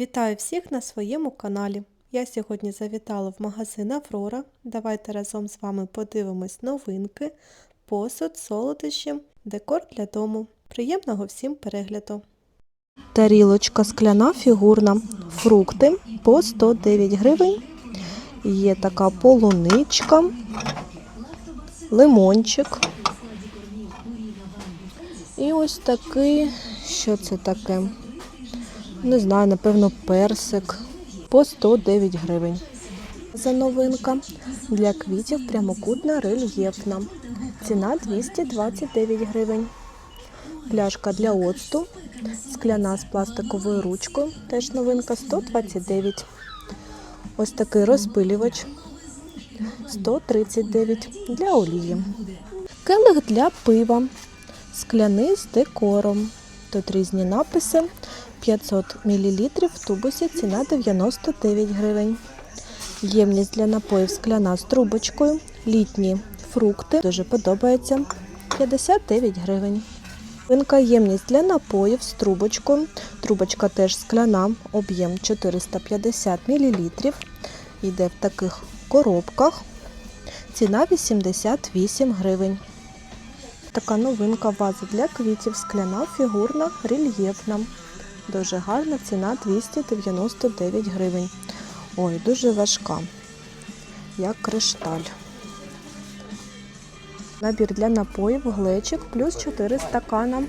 Вітаю всіх на своєму каналі. Я сьогодні завітала в магазин Аврора. Давайте разом з вами подивимось новинки, посуд, солодощі, декор для дому. Приємного всім перегляду! Тарілочка скляна фігурна. Фрукти по 109 гривень. Є така полуничка, лимончик. І ось такий, що це таке? Не знаю, напевно, персик по 109 гривень. За новинка для квітів прямокутна рельєфна. Ціна 229 гривень. Пляшка для оцту, скляна з пластиковою ручкою, теж новинка 129. Ось такий розпилювач 139 для олії. Келих для пива, скляний з декором. Тут різні написи. 500 мл в тубусі ціна 99 гривень. Ємність для напоїв скляна з трубочкою. Літні фрукти. Дуже подобається. 59 гривень. Винка ємність для напоїв з трубочкою. Трубочка теж скляна, об'єм 450 мл. Йде в таких коробках. Ціна 88 гривень. Така новинка ваза для квітів скляна, фігурна, рельєфна. Дуже гарна ціна 299 гривень. Ой, дуже важка, як кришталь. Набір для напоїв, глечик, плюс 4 стакана.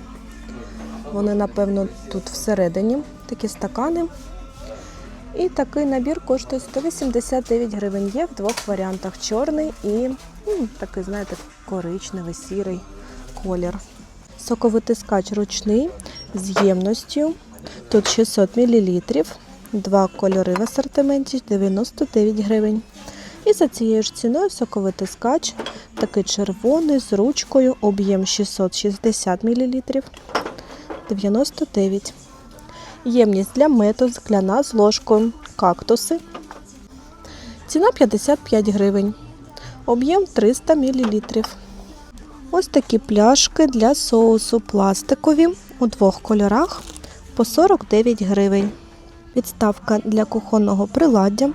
Вони, напевно, тут всередині такі стакани. І такий набір коштує 189 гривень. Є в двох варіантах: чорний і ну, такий, знаєте, коричневий, сірий колір. Соковитискач ручний з ємністю. Тут 600 мл, два кольори в асортименті 99 гривень. І за цією ж ціною соковитискач, такий червоний з ручкою, об'єм 660 мл 99. Ємність для мету скляна з ложкою, кактуси. Ціна 55 гривень. Об'єм 300 мл. Ось такі пляшки для соусу пластикові у двох кольорах по 49 гривень. Підставка для кухонного приладдя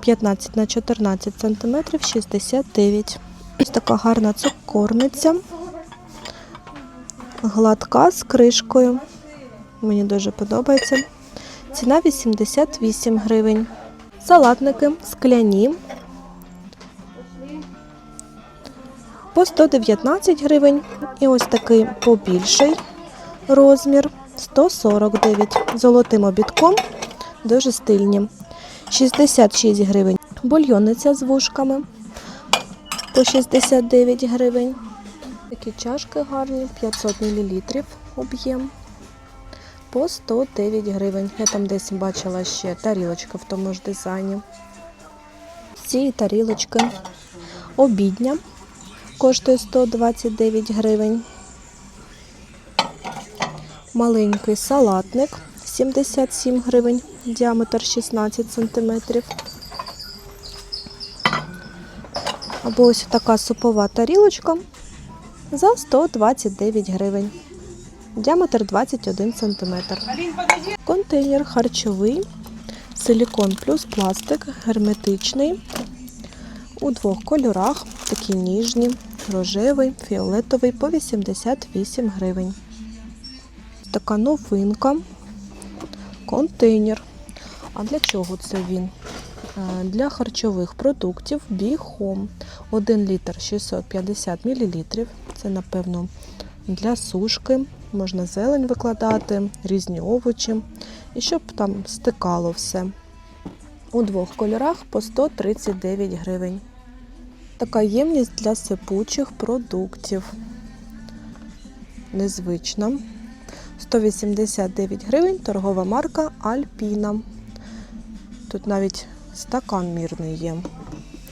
15 на 14 см 69. Ось така гарна цукорниця. Гладка з кришкою. Мені дуже подобається. Ціна 88 гривень. Салатники скляні. По 119 гривень. І ось такий побільший розмір 149 золотим обідком. Дуже стильні. 66 гривень. Бульйонниця з вушками по 69 гривень. Такі чашки гарні, 500 мл об'єм. По 109 гривень. Я там десь бачила ще тарілочка в тому ж дизайні. Ці тарілочки обідня коштує 129 гривень. Маленький салатник 77 гривень, діаметр 16 см. Або ось така супова тарілочка за 129 гривень. Діаметр 21 см. Контейнер харчовий, силікон плюс пластик, герметичний. У двох кольорах, такі ніжні, рожевий, фіолетовий по 88 гривень. Така новинка, контейнер. А для чого це він? Е, Для харчових продуктів Біхом. 1 літр 650 мл. Це, напевно, для сушки. Можна зелень викладати, різні овочі. І щоб там стикало все. У двох кольорах по 139 гривень. Така ємність для сипучих продуктів. Незвична. 189 гривень, торгова марка Альпіна. Тут навіть стакан мірний є.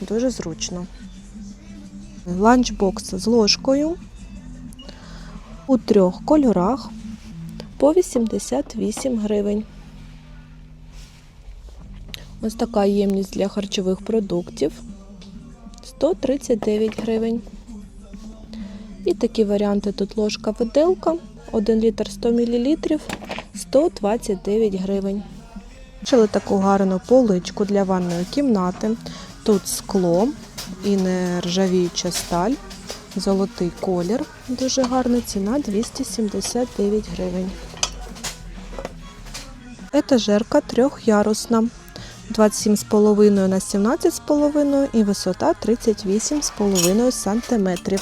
Дуже зручно. Ланчбокс з ложкою у трьох кольорах по 88 гривень. Ось така ємність для харчових продуктів 139 гривень. І такі варіанти тут ложка виделка 1 літр 100 мл 129 гривень. Бачили таку гарну поличку для ванної кімнати. Тут скло і нержавіюча сталь, золотий колір. Дуже гарна ціна 279 гривень. Етажерка трьохярусна. 27,5 на 17,5 і висота 38,5 см.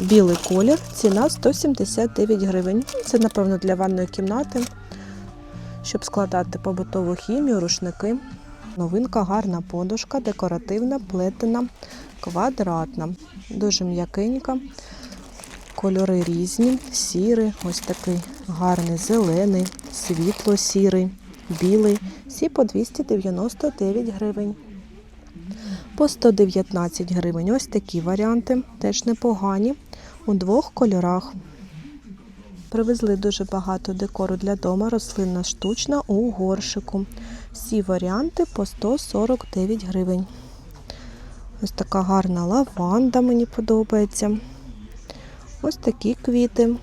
Білий колір, ціна 179 гривень. Це, напевно, для ванної кімнати, щоб складати побутову хімію, рушники. Новинка гарна подушка, декоративна, плетена, квадратна, дуже м'якенька. Кольори різні, сірий, ось такий гарний, зелений, світло-сірий, білий. Всі по 299 гривень. По 119 гривень. Ось такі варіанти, теж непогані, у двох кольорах. Привезли дуже багато декору для дома, рослинна штучна у горшику. Всі варіанти по 149 гривень. Ось така гарна лаванда, мені подобається. Ось такі квіти.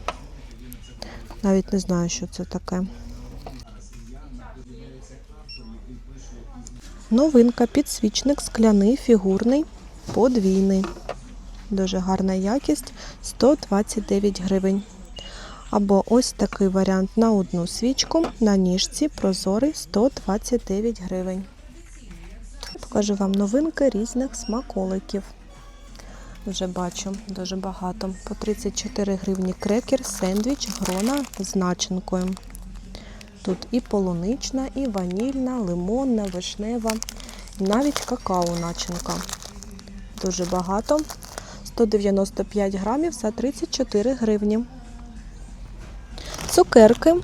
Навіть не знаю, що це таке. Новинка підсвічник скляний, фігурний, подвійний. Дуже гарна якість 129 гривень. Або ось такий варіант на одну свічку на ніжці прозорий 129 гривень. Покажу вам новинки різних смаколиків. Вже бачу дуже багато. По 34 гривні крекер, сендвіч, грона з начинкою. Тут і полунична, і ванільна, лимонна, вишнева, навіть какао начинка. Дуже багато. 195 грамів за 34 гривні. Цукерки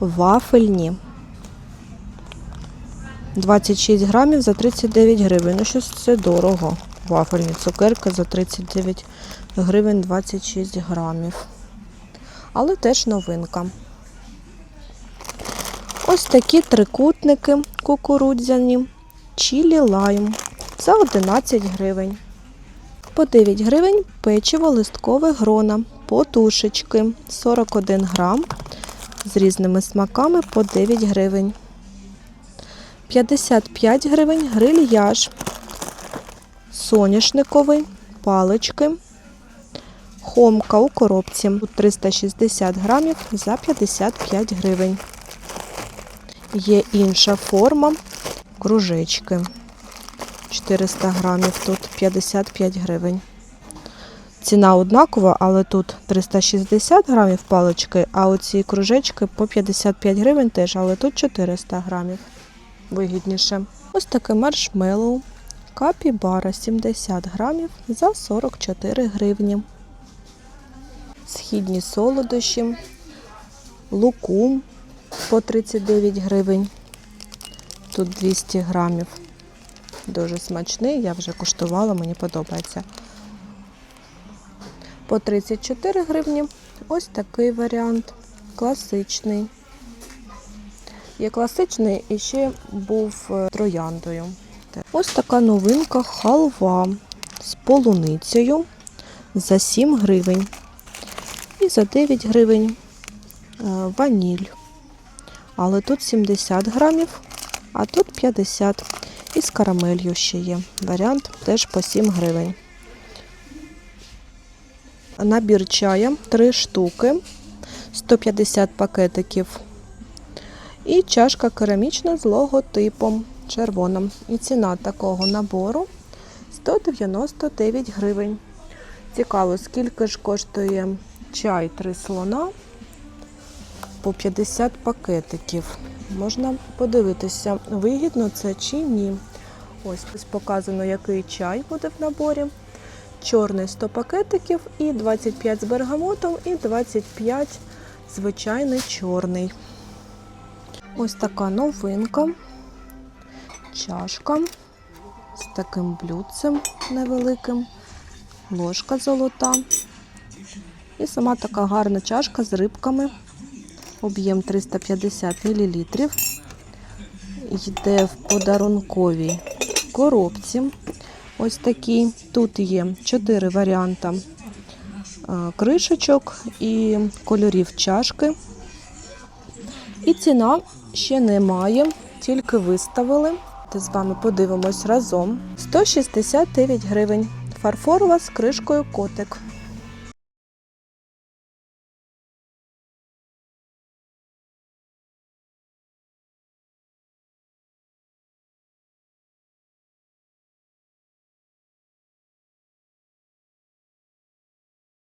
вафельні. 26 грамів за 39 гривень. Ну, щось це дорого. Вафельні цукерки за 39 гривень 26 грамів. Але теж новинка. Ось такі трикутники кукурудзяні, чілі лайм за 11 гривень. По 9 гривень печиво листкове грона, потушечки 41 грам з різними смаками по 9 гривень. 55 гривень грильяж, соняшниковий, палички, хомка у коробці. 360 грамів за 55 гривень. Є інша форма кружечки. 400 грамів, тут 55 гривень. Ціна однакова, але тут 360 грамів палички, а оці кружечки по 55 гривень теж, але тут 400 грамів. Вигідніше. Ось таке маршмеллоу. Капібара 70 грамів за 44 гривні. Східні солодощі, лукум по 39 гривень. Тут 200 грамів. Дуже смачний, я вже куштувала, мені подобається. По 34 гривні ось такий варіант. Класичний. Є класичний і ще був е, трояндою. Ось така новинка халва з полуницею за 7 гривень. І за 9 гривень е, ваніль. Але тут 70 грамів, а тут 50. І з карамелью ще є. Варіант теж по 7 гривень. Набір чая 3 штуки, 150 пакетиків. І чашка керамічна з логотипом червоним. І ціна такого набору 199 гривень. Цікаво, скільки ж коштує чай 3 слона по 50 пакетиків. Можна подивитися, вигідно це чи ні. Ось ось показано, який чай буде в наборі. Чорний 100 пакетиків і 25 з бергамотом, і 25 звичайний чорний. Ось така новинка. Чашка з таким блюдцем невеликим, ложка золота. І сама така гарна чашка з рибками. Об'єм 350 мл. Йде в подарунковій коробці. Ось такий. Тут є 4 варіанти е, кришечок і кольорів чашки. І ціна ще немає, тільки виставили. Та з вами подивимось разом. 169 гривень. Фарфорова з кришкою котик.